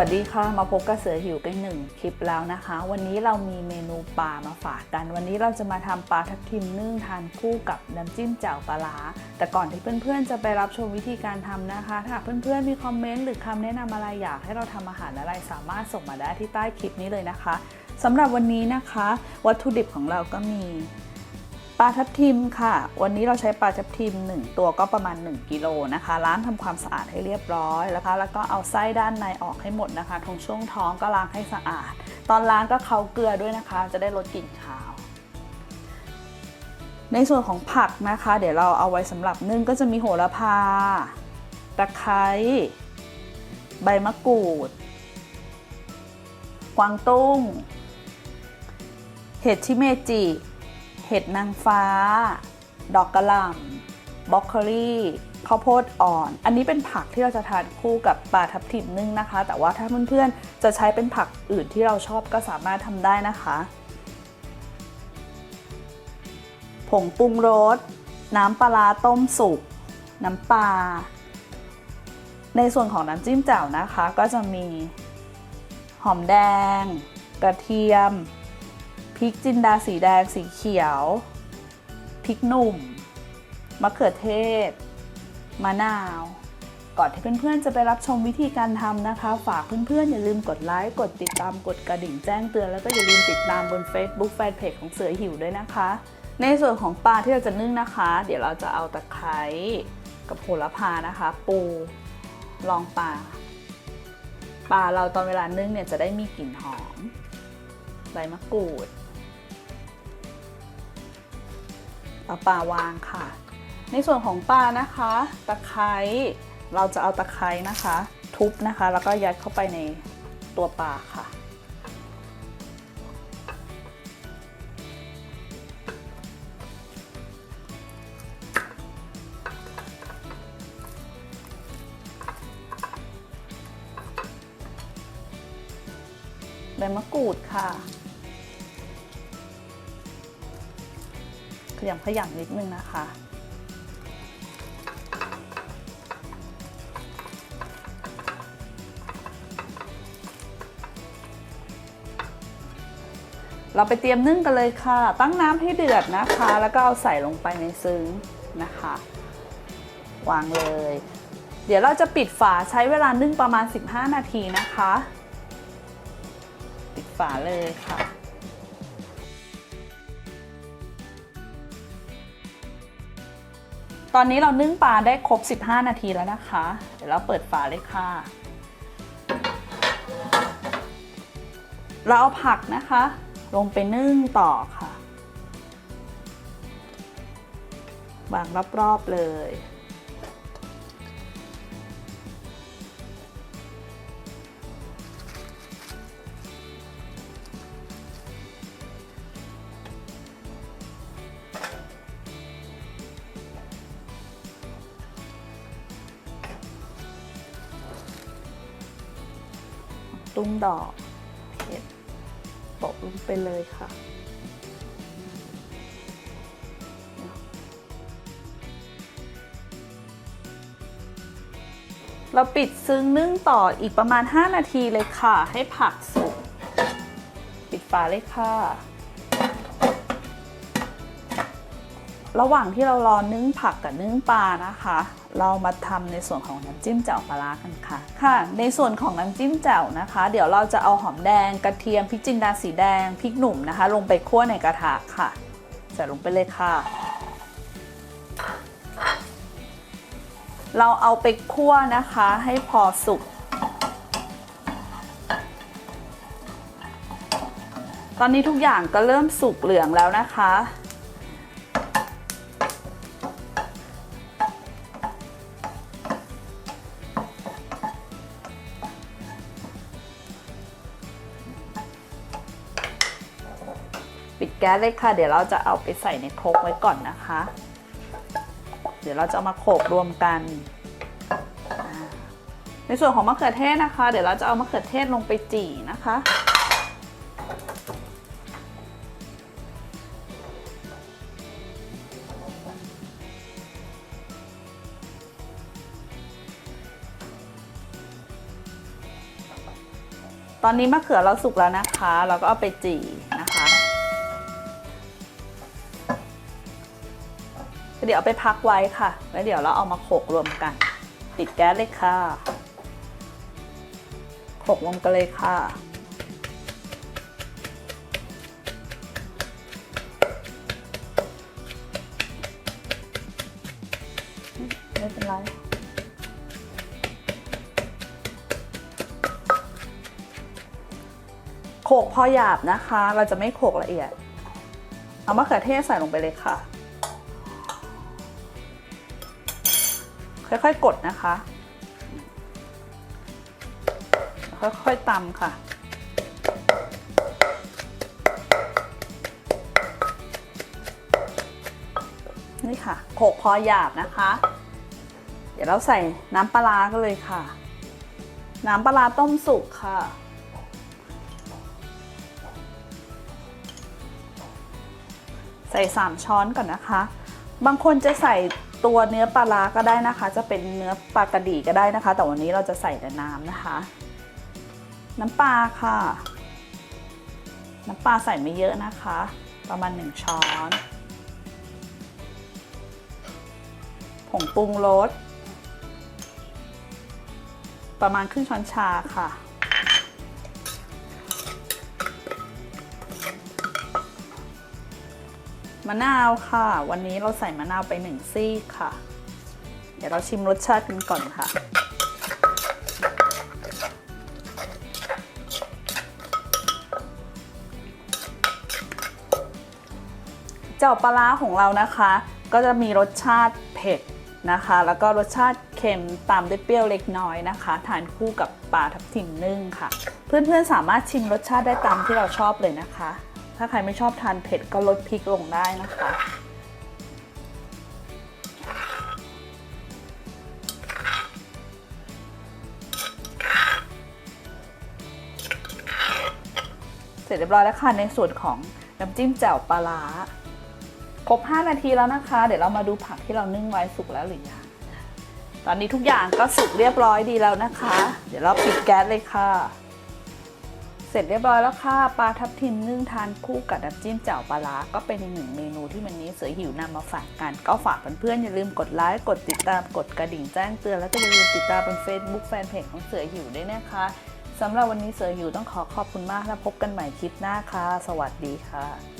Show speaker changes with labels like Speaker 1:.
Speaker 1: วัสดีค่ะ มาพบกับเสือหิวกันหนึ่งคลิปแล้วนะคะ วันนี้เรามีเมนูปลามาฝากกัน วันนี้เราจะมาทำปลาทับทิมนึ่งทานคู่กับน้ำจิ้มแจ่วปลาร้าแต่ก่อนที่เพื่อนๆจะไปรับชมวิธีการทำนะคะ ถ้าเพื่อนๆมีคอมเมนต์หรือคำแนะนำอะไรอยากให้เราทำอาหารอะไรสามารถส่งมาได้ที่ใต้คลิปนี้เลยนะคะสำหรับวันนี้นะคะ วัตถุดิบของเราก็มี ปลาทับทิมค่ะ วันนี้เราใช้ปลาทับทิม 1 ตัวก็ประมาณ 1กิโลนะคะล้างทำความสะอาดให้เรียบร้อยแล้วคะแล้วก็เอาไส้ด้านในออกให้หมดนะคะตรงช่วงท้องก็ล้างให้สะอาด ตอนล้างก็เคาเกลือด้วยนะคะ จะได้ลดกลิ่นคาว ในส่วนของผักนะคะ เดี๋ยวเราเอาไว้สำหรับนึ่งก็จะมีโหระพาตะไคร้ใบมะกรูด กวางตุ้ง เห็ดชิเมจิ เห็ดนางฟ้า ดอกกระหล่ำบล็อกโคลี่ข้าวโพดอ่อน อันนี้เป็นผักที่เราจะทานคู่กับปลาทับทิมนึ่งนะคะ แต่ว่าถ้าเพื่อนๆ จะใช้เป็นผักอื่นที่เราชอบก็สามารถทำได้นะคะ ผงปรุงรส น้ำปลาร้าต้มสุก น้ำปลา ในส่วนของน้ำจิ้มแจ่วนะคะ ก็จะมี หอมแดง กระเทียม พริกจินดาสีแดงสีเขียว พริกหนุ่ม มะเขือเทศ มะนาว ก่อนที่เพื่อนๆจะไปรับชมวิธีการทำนะคะ ฝากเพื่อนๆอย่าลืมกดไลค์ กดติดตาม กดกระดิ่งแจ้งเตือน แล้วก็อย่าลืมติดตามบน Facebook Fanpage ของเสือหิวด้วยนะคะ ในส่วนของปลาที่เราจะนึ่งนะคะ เดี๋ยวเราจะเอาตะไคร้กับโหระพานะคะ ปูลองปลาปลาเราตอนเวลานึ่งเนี่ยจะได้มีกลิ่นหอมใบมะกรูด เอาปลาวางค่ะ ในส่วนของปลานะคะ ตะไคร้เราจะเอาตะไคร้นะคะ ทุบนะคะ แล้วก็ยัดเข้าไปในตัวปลาค่ะ ใบมะกรูดค่ะ ขยำขยำนิดนึงนะคะ เราไปเตรียมนึ่งกันเลยค่ะ ตั้งน้ำให้เดือดนะคะ แล้วก็เอาใส่ลงไปในซึ้งนะคะ วางเลย เดี๋ยวเราจะปิดฝาใช้เวลานึ่งประมาณ 15 นาทีนะคะ ปิดฝาเลยค่ะ ตอนนี้เรานึ่งปลาได้ครบ 15 นาทีแล้วนะคะ เดี๋ยวเราเปิดฝาเลยค่ะ เราเอาผักนะคะ ลงไปนึ่งต่อค่ะวางรอบๆเลย ตุ้มดอกเห็ดโปะลงไปเลยค่ะเราปิดซึ้งนึ่งต่ออีกประมาณ 5 นาทีเลยค่ะ ให้ผักสุก ปิดฝาเลยค่ะ ระหว่างที่เรารอนึ่งผักกับนึ่งปลานะคะ เรามาทำในส่วนของน้ำจิ้มแจ่วปลาร้ากันค่ะ ค่ะ ในส่วนของน้ำจิ้มแจ่วนะคะ เดี๋ยวเราจะเอาหอมแดงกระเทียมพริกจินดาสีแดงพริกหนุ่มนะคะ ลงไปคั่วในกระทะค่ะใส่ลงไปเลยค่ะ เราเอาไปคั่วนะคะให้พอสุกตอนนี้ทุกอย่างก็เริ่มสุกเหลืองแล้วนะคะ ปิดแก๊สเลยค่ะ เดี๋ยวเราจะเอาไปใส่ในโครกไว้ก่อนนะคะ เดี๋ยวเราจะามาโขลกรวมกัน ในส่วนของมะเขือเทศนะคะ เดี๋ยวเราจะเอามะเขือเทศลงไปจี่นะคะ ตอนนี้มะเขือเราสุกแล้วนะคะ เราก็เอาไปจี่ เดี๋ยวไปพักไว้ค่ะ แล้วเดี๋ยวเราเอามาโขลกรวมกัน ปิดแก๊สเลยค่ะโขลกรวมกันเลยค่ะ ไม่เป็นไรโขลกพอหยาบนะคะ เราจะไม่โขลกละเอียด เอามะเขือเทศใส่ลงไปเลยค่ะ ค่อยๆ กดนะคะ ค่อยๆตำค่ะ นี่ค่ะโขลกพอหยาบนะคะ เดี๋ยวเราใส่น้ำปลากันเลยค่ะ น้ำปลาร้าต้มสุกค่ะใส่ 3 ช้อนก่อนนะคะ บางคนจะใส่ ตัวเนื้อปลาร้าก็ได้นะคะ จะเป็นเนื้อปลากระดีก็ได้นะคะ แต่วันนี้เราจะใส่แต่น้ำนะคะ น้ำปลาค่ะ น้ำปลาใส่ไม่เยอะนะคะ ประมาณ 1 ช้อน ผงปรุงรสประมาณครึ่งช้อนชาค่ะ มะนาวค่ะ วันนี้เราใส่มะนาวไปหนึ่งซี่ค่ะ เดี๋ยวเราชิมรสชาติกันก่อนค่ะเจ้าปลาร้าของเรานะคะ ก็จะมีรสชาติเผ็ดนะคะ แล้วก็รสชาติเค็มตามด้วยเปรี้ยวเล็กน้อยนะคะ ทานคู่กับปลาทับทิมนึ่งค่ะ เพื่อนๆสามารถชิมรสชาติได้ตามที่เราชอบเลยนะคะ ถ้าใครไม่ชอบทานเผ็ดก็ลดพริกลงได้นะคะ เสร็จเรียบร้อยแล้วค่ะในส่วนของน้ำจิ้มแจ่วปลาร้าครบ 5 นาทีแล้วนะคะ เดี๋ยวเรามาดูผักที่เรานึ่งไว้สุกแล้วหรือยังตอนนี้ทุกอย่างก็สุกเรียบร้อยดีแล้วนะคะ เดี๋ยวเราปิดแก๊สเลยค่ะ ร็จเรียบร้อยแล้วค่ะปลาทับทิมนึ่งทานคู่กับน้ำจิ้มแจ่วปลาร้าก็เป็นอีกหนึ่งเมนูที่วันนี้เสือหิวนำมาฝากกัน ก็ฝากเพื่อนๆอย่าลืมกดไลค์กดติดตามกดกระดิ่งแจ้งเตือนแล้วก็อย่าลืมติดตามบน Facebook แฟนเพจของเสือหิวด้วยนะคะสำหรับวันนี้เสือหิวต้องขอขอบคุณมากและพบกันใหม่คลิปหน้าค่ะ สวัสดีค่ะ